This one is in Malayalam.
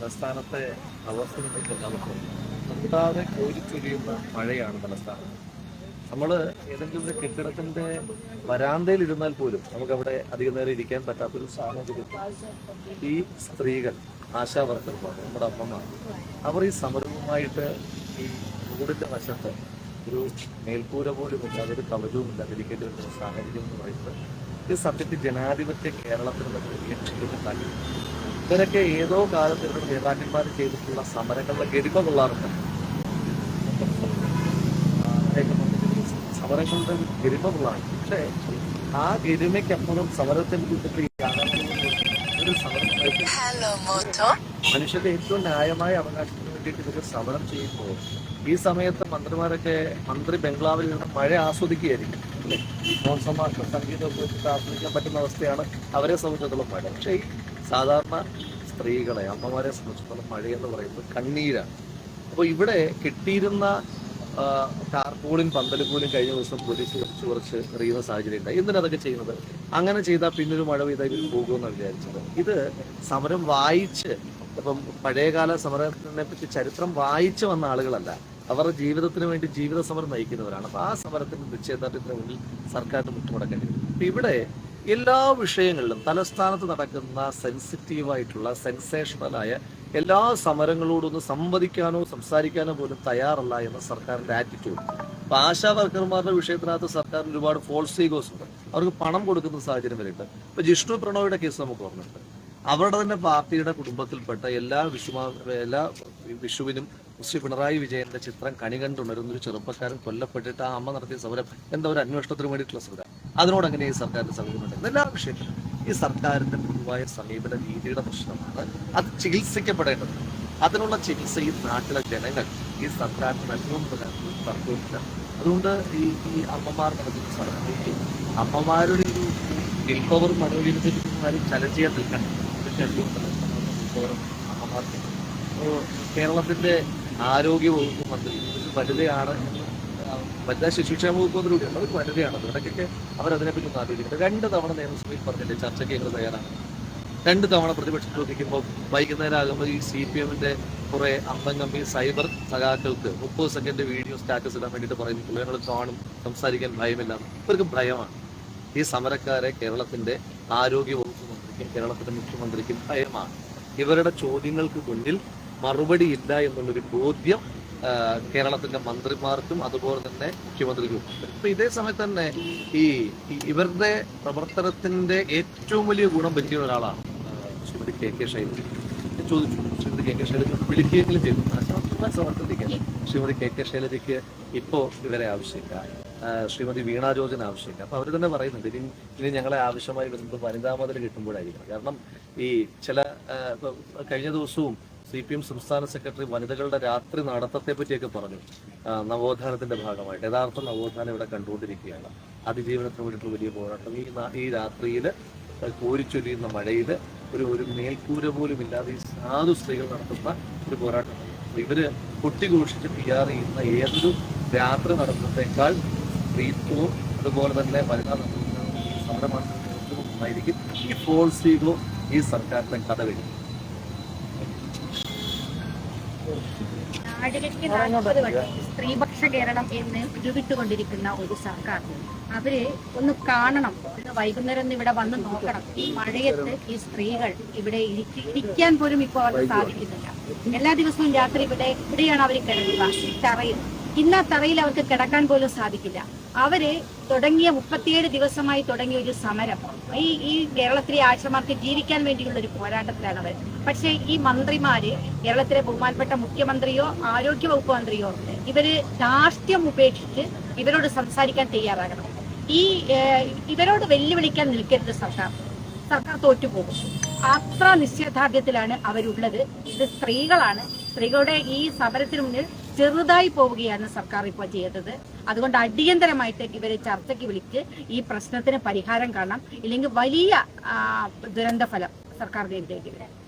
തലസ്ഥാനത്തെ അവസ്ഥയിലേക്ക് നമുക്ക് കൂടാതെ കോരിച്ചൊരിയുന്ന മഴയാണ് തലസ്ഥാനം. നമ്മൾ ഏതെങ്കിലും ഒരു കെട്ടിടത്തിന്റെ വരാന്തയിൽ ഇരുന്നാൽ പോലും നമുക്ക് അവിടെ അധികം നേരം ഇരിക്കാൻ പറ്റാത്തൊരു സാഹചര്യം ഈ സ്ത്രീകൾ ആശാവർക്കർമാർ നമ്മുടെ അമ്മമാർ അവർ ഈ സമരവുമായിട്ട് ഈ റോഡിന്റെ വശത്ത് ഒരു മേൽക്കൂര പോലും ഇല്ലാതെ ഒരു കവചവും ഇല്ലാതെ ഇരിക്കേണ്ടി വരുന്ന സാഹചര്യം എന്ന് പറയുന്നത്. ഇത് സത്യത്തിൽ ജനാധിപത്യ കേരളത്തിൽ നിന്ന് ഏറ്റവും ക്ഷീണമുണ്ടാക്കി ഇവരൊക്കെ ഏതോ കാലത്ത് ഇവരുടെ നേതാക്കന്മാർ ചെയ്തിട്ടുള്ള സമരങ്ങളുടെ ഗരിമ കൊള്ളാറുണ്ട് സമരങ്ങളുടെ ഗരിമ കൊള്ളാണ് പക്ഷേ ആ ഗരിമയ്ക്കപ്പുറം സമരത്തിൽ കൂട്ടത്തിൽ ഒരു മനുഷ്യന്റെ ഏറ്റവും ന്യായമായ അവകാശത്തിന് വേണ്ടിയിട്ട് ഇവർ സമരം ചെയ്യുമ്പോൾ ഈ സമയത്ത് മന്ത്രിമാരൊക്കെ മന്ത്രി ബംഗ്ലാവിൽ നിന്ന് മഴ ആസ്വദിക്കുകയായിരിക്കും അല്ലേ? മോശമാഷ സംഗീതമൊക്കെ വെച്ചിട്ട് ആസ്വദിക്കാൻ പറ്റുന്ന അവസ്ഥയാണ് അവരെ സംബന്ധിച്ചിടത്തോളം മഴ. പക്ഷേ ഈ സാധാരണ സ്ത്രീകളെ അമ്മമാരെ സംബന്ധിച്ചിടത്തോളം മഴ എന്ന് പറയുന്നത് കണ്ണീരാണ്. അപ്പോൾ ഇവിടെ കിട്ടിയിരുന്ന ടാർപോളിൻ പന്തലുപോലും കഴിഞ്ഞ ദിവസം പോലീസ് കുറച്ച് കുറച്ച് എറിയുന്ന സാഹചര്യം ഉണ്ടായി. എന്തിനതൊക്കെ ചെയ്യുന്നത്? അങ്ങനെ ചെയ്താൽ പിന്നൊരു മഴ പെയ്താൽ ഇവർ പോകുമെന്നാണ് വിചാരിച്ചത്. ഇത് സമരം വായിച്ച് ഇപ്പം പഴയകാല സമരത്തിനെ പറ്റി ചരിത്രം വായിച്ചു വന്ന ആളുകളല്ല അവരുടെ ജീവിതത്തിന് വേണ്ടി ജീവിത സമരം നയിക്കുന്നവരാണ്. അപ്പൊ ആ സമരത്തിന്റെ നിശ്ചയദാർഢ്യത്തിന് മുന്നിൽ സർക്കാരിന് മുട്ടുമടക്കേണ്ടി വരും. ഇവിടെ എല്ലാ വിഷയങ്ങളിലും തലസ്ഥാനത്ത് നടക്കുന്ന സെൻസിറ്റീവായിട്ടുള്ള സെൻസേഷണലായ എല്ലാ സമരങ്ങളോടൊന്ന് സംവദിക്കാനോ സംസാരിക്കാനോ പോലും തയ്യാറല്ല എന്ന സർക്കാരിന്റെ ആറ്റിറ്റ്യൂഡ് അപ്പൊ ആശാ വർക്കർമാരുടെ വിഷയത്തിനകത്ത് സർക്കാരിന് ഒരുപാട് ഫോൾസ് ഈഗോസ് ഉണ്ട്. അവർക്ക് പണം കൊടുക്കുന്ന സാഹചര്യം വരെയുണ്ട്. ഇപ്പൊ ജിഷ്ണു പ്രണോയുടെ കേസ് നമുക്ക് ഓർമ്മയുണ്ട്. അവരുടെ തന്നെ പാർട്ടിയുടെ കുടുംബത്തിൽപ്പെട്ട എല്ലാ വിഷുമാ എല്ലാ വിഷുവിനും ശ്രീ പിണറായി വിജയന്റെ ചിത്രം കണി കണ്ടുണരുന്ന ഒരു ചെറുപ്പക്കാരൻ കൊല്ലപ്പെട്ടിട്ട് ആ അമ്മ നടത്തിയ സമരം എന്താ ഒരു അന്വേഷണത്തിന് വേണ്ടിയിട്ടുള്ള സമരം? അതിനോട് അങ്ങനെ ഈ സർക്കാരിന്റെ സമീപനം എല്ലാ വിഷയത്തിലും ഈ സർക്കാരിന്റെ പൊതുവായ സമീപന രീതിയുടെ പ്രശ്നമാണ് അത് ചികിത്സിക്കപ്പെടേണ്ടത്. അതിനുള്ള ചികിത്സ ഈ നാട്ടിലെ ജനങ്ങൾ ഈ സർക്കാരിന് നൽകുമെന്ന് കാര്യത്തിൽ തർക്കമില്ല അതുകൊണ്ട് ഈ ഈ അമ്മമാർ നടത്തുന്ന സർക്കാരിലേക്ക് അമ്മമാരുടെ ഒരു വിൽ പവർ ചലഞ്ച് ചെയ്യാൻ നിൽക്കണം അമ്മമാർക്ക്. കേരളത്തിന്റെ ആരോഗ്യ വകുപ്പ് മന്ത്രി വലുതയാണ് വനിതാ ശിശുക്ഷേമ വകുപ്പ് മന്ത്രിയുണ്ട് അവർ വനിതയാണ് ഇടയ്ക്കൊക്കെ അവരതിനെപ്പറ്റി ഒന്ന് ആലോചിക്കുന്നത് രണ്ട് തവണ നിയമസഭയിൽ പറഞ്ഞില്ലേ ചർച്ചയ്ക്ക് ഞങ്ങൾ തയ്യാറാണ്. രണ്ട് തവണ പ്രതിപക്ഷം ചോദിക്കുമ്പോൾ വൈകുന്നേരം ആകുമ്പോൾ ഈ സി പി എമ്മിന്റെ കുറെ അന്തംഗമ്പി സൈബർ സഖാക്കൾക്ക് മുപ്പത് സെക്കൻഡ് വീഡിയോ സ്റ്റാറ്റസ് ഇടാൻ വേണ്ടിയിട്ട് പറയുന്നു ഞങ്ങൾ കാണും സംസാരിക്കാൻ ഭയമില്ല. ഇവർക്ക് ഭയമാണ്. ഈ സമരക്കാരെ കേരളത്തിന്റെ ആരോഗ്യ വകുപ്പ് മന്ത്രിക്കും കേരളത്തിന്റെ മുഖ്യമന്ത്രിക്കും ഭയമാണ്. ഇവരുടെ ചോദ്യങ്ങൾക്ക് മുന്നിൽ മറുപടി ഇല്ല എന്നുള്ളൊരു ബോധ്യം കേരളത്തിന്റെ മന്ത്രിമാർക്കും അതുപോലെ തന്നെ മുഖ്യമന്ത്രിക്കും. ഇപ്പൊ ഇതേ സമയത്ത് തന്നെ ഈ ഇവരുടെ പ്രവർത്തനത്തിന്റെ ഏറ്റവും വലിയ ഗുണം പറ്റിയ ഒരാളാണ് ശ്രീമതി കെ കെ ശൈലജ. ചോദിച്ചു ശ്രീമതി കെ കെ ശൈലജ വിളിക്കുകയെങ്കിലും ചെയ്തു. ആശാ സമർത്ഥിക്കാൻ ശ്രീമതി കെ കെ ശൈലജയ്ക്ക് ഇപ്പോ ഇവരെ ആവശ്യമില്ല. ശ്രീമതി വീണ ജോർജിന് ആവശ്യമില്ല. അപ്പൊ അവർ തന്നെ പറയുന്നുണ്ട് ഇനി ഇനി ഞങ്ങളെ ആവശ്യമായി വരുന്നത് വനിതാ മതിൽ കിട്ടുമ്പോഴായിരിക്കണം. കാരണം ഈ ചില കഴിഞ്ഞ ദിവസവും സി പി എം സംസ്ഥാന സെക്രട്ടറി വനിതകളുടെ രാത്രി നടത്തത്തെ പറ്റിയൊക്കെ പറഞ്ഞു. നവോത്ഥാനത്തിന്റെ ഭാഗമായിട്ട്. യഥാർത്ഥ നവോത്ഥാനം ഇവിടെ കണ്ടുകൊണ്ടിരിക്കുകയാണ്. അതിജീവനത്തിന് വേണ്ടിയിട്ടുള്ള വലിയ പോരാട്ടം. ഈ ഈ രാത്രിയിൽ കോരിച്ചൊരിയുന്ന മഴയിൽ ഒരു ഒരു മേൽക്കൂര പോലും ഇല്ലാതെ ഈ സാധു സ്ത്രീകൾ നടത്തുന്ന ഒരു പോരാട്ടം ഇവർ കൊട്ടിഘോഷിച്ച് പി ആർ ചെയ്യുന്ന ഏതൊരു രാത്രി നടത്തുന്നതിനേക്കാൾ സ്ത്രീത്വവും അതുപോലെ തന്നെ വനിതാ സമരമാണ് ഈ ഫോൾസീഗോ ഈ സർക്കാരിന്റെ കഥ വരും നാടിലേക്ക് നാൽപ്പത് വട്ടം സ്ത്രീപക്ഷ കേരളം എന്ന് ഉരുവിട്ടുകൊണ്ടിരിക്കുന്ന ഒരു സർക്കാർ. അവർ ഒന്ന് കാണണം. വൈകുന്നേരം ഒന്ന് ഇവിടെ വന്ന് നോക്കണം. ഈ മഴയത്ത് ഈ സ്ത്രീകൾ ഇവിടെ ഇരിക്കാൻ പോലും ഇപ്പോൾ അവർക്ക് സാധിക്കുന്നില്ല. എല്ലാ ദിവസവും രാത്രി ഇവിടെ ഇവിടെയാണ് അവർ കിടക്കുക. തറയിൽ. ഇന്ന തറയിൽ അവർക്ക് കിടക്കാൻ പോലും സാധിക്കില്ല. അവർ തുടങ്ങിയ മുപ്പത്തിയേഴ് ദിവസമായി തുടങ്ങിയ ഒരു സമരം. ഈ ഈ കേരളത്തിലെ ആശമാർക്ക് ജീവിക്കാൻ വേണ്ടിയുള്ള ഒരു പോരാട്ടത്തിലാണ് അവർ. പക്ഷേ ഈ മന്ത്രിമാര് കേരളത്തിലെ ബഹുമാനപ്പെട്ട മുഖ്യമന്ത്രിയോ ആരോഗ്യ വകുപ്പ് മന്ത്രിയോ ഇവർ രാഷ്ട്രീയം ഉപേക്ഷിച്ച് ഇവരോട് സംസാരിക്കാൻ തയ്യാറാകണം. ഈ ഇവരോട് വെല്ലുവിളിക്കാൻ നിൽക്കരുത് സർക്കാർ. സർക്കാർ തോറ്റുപോകും അത്ര നിശ്ചയദാർഢ്യത്തിലാണ് അവരുള്ളത്. ഇത് സ്ത്രീകളാണ്. സ്ത്രീകളുടെ ഈ സമരത്തിന് മുന്നിൽ ചെറുതായി പോവുകയാണ് സർക്കാർ ഇപ്പോൾ ചെയ്തത് അതുകൊണ്ട് അടിയന്തരമായിട്ട് ഇവരെ ചർച്ചയ്ക്ക് വിളിച്ച് ഈ പ്രശ്നത്തിന് പരിഹാരം കാണാം ഇല്ലെങ്കിൽ വലിയ ദുരന്തഫലം സർക്കാർ നേരിടേണ്ടി വരും